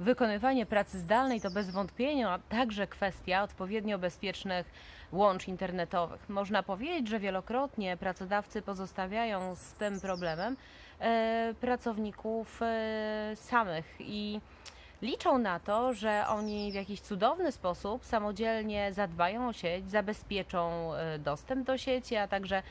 Wykonywanie pracy zdalnej to bez wątpienia także kwestia odpowiednio bezpiecznych łącz internetowych. Można powiedzieć, że wielokrotnie pracodawcy pozostawiają z tym problemem e, pracowników e, samych i liczą na to, że oni w jakiś cudowny sposób samodzielnie zadbają o sieć, zabezpieczą e, dostęp do sieci, a także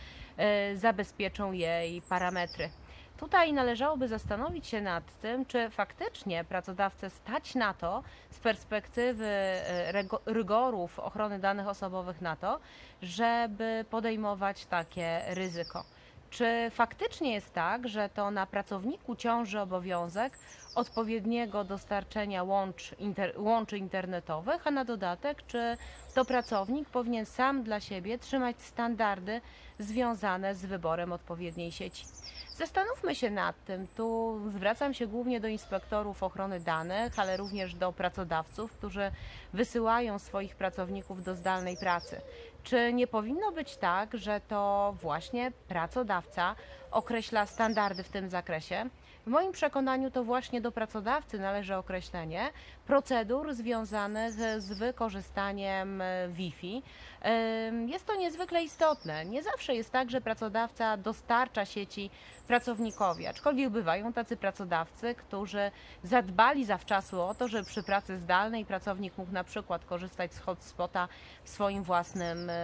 zabezpieczą jej parametry. Tutaj należałoby zastanowić się nad tym, czy faktycznie pracodawcę stać na to z perspektywy e, rygorów ochrony danych osobowych na to, żeby podejmować takie ryzyko. Czy faktycznie jest tak, że to na pracowniku ciąży obowiązek odpowiedniego dostarczenia łącz, inter, łączy internetowych, a na dodatek, czy to pracownik powinien sam dla siebie trzymać standardy związane z wyborem odpowiedniej sieci? Zastanówmy się nad tym. Tu zwracam się głównie do inspektorów ochrony danych, ale również do pracodawców, którzy wysyłają swoich pracowników do zdalnej pracy. Czy nie powinno być tak, że to właśnie pracodawca określa standardy w tym zakresie? W moim przekonaniu to właśnie do pracodawcy należy określenie procedur związanych z wykorzystaniem e, Wi-Fi. Jest to niezwykle istotne. Nie zawsze jest tak, że pracodawca dostarcza sieci pracownikowi, aczkolwiek bywają tacy pracodawcy, którzy zadbali zawczasu o to, żeby przy pracy zdalnej pracownik mógł na przykład korzystać z hotspota w swoim własnym em,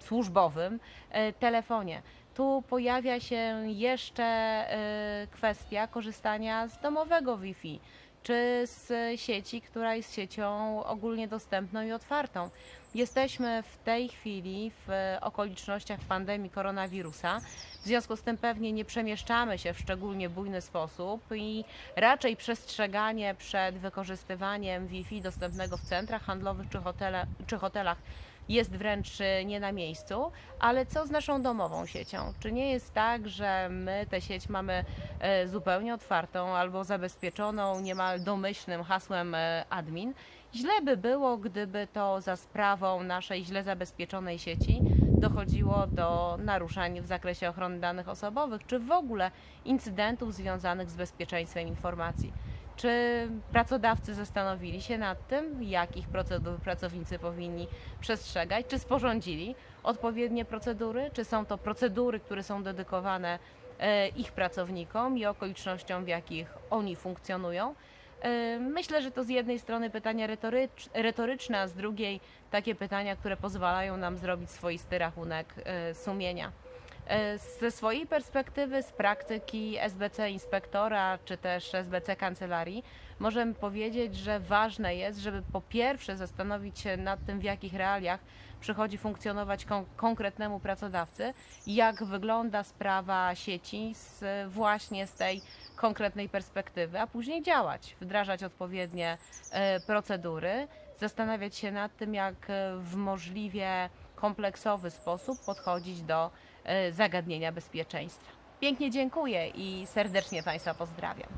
służbowym e, telefonie. Tu pojawia się jeszcze e, kwestia korzystania z domowego Wi-Fi czy z sieci, która jest siecią ogólnie dostępną i otwartą. Jesteśmy w tej chwili w okolicznościach pandemii koronawirusa. W związku z tym pewnie nie przemieszczamy się w szczególnie bujny sposób i raczej przestrzeganie przed wykorzystywaniem Wi-Fi dostępnego w centrach handlowych czy, hotele, czy hotelach jest wręcz e, nie na miejscu, ale co z naszą domową siecią? Czy nie jest tak, że my tę sieć mamy e, zupełnie otwartą albo zabezpieczoną niemal domyślnym hasłem e, admin? Źle by było, gdyby to za sprawą naszej źle zabezpieczonej sieci dochodziło do naruszeń w zakresie ochrony danych osobowych, czy w ogóle incydentów związanych z bezpieczeństwem informacji. Czy pracodawcy zastanowili się nad tym, jakich procedur pracownicy powinni przestrzegać? Czy sporządzili odpowiednie procedury? Czy są to procedury, które są dedykowane e, ich pracownikom i okolicznościom, w jakich oni funkcjonują? E, Myślę, że to z jednej strony pytania retorycz, retoryczne, a z drugiej takie pytania, które pozwalają nam zrobić swoisty rachunek e, sumienia. E, Ze swojej perspektywy, z praktyki SBC inspektora czy też SBC kancelarii, możemy powiedzieć, że ważne jest, żeby po pierwsze zastanowić się nad tym, w jakich realiach przychodzi funkcjonować kon- konkretnemu pracodawcy, jak wygląda sprawa sieci z, właśnie z tej konkretnej perspektywy, a później działać, wdrażać odpowiednie e, procedury, zastanawiać się nad tym, jak e, w możliwie kompleksowy sposób podchodzić do zagadnienia bezpieczeństwa. Pięknie dziękuję i serdecznie Państwa pozdrawiam.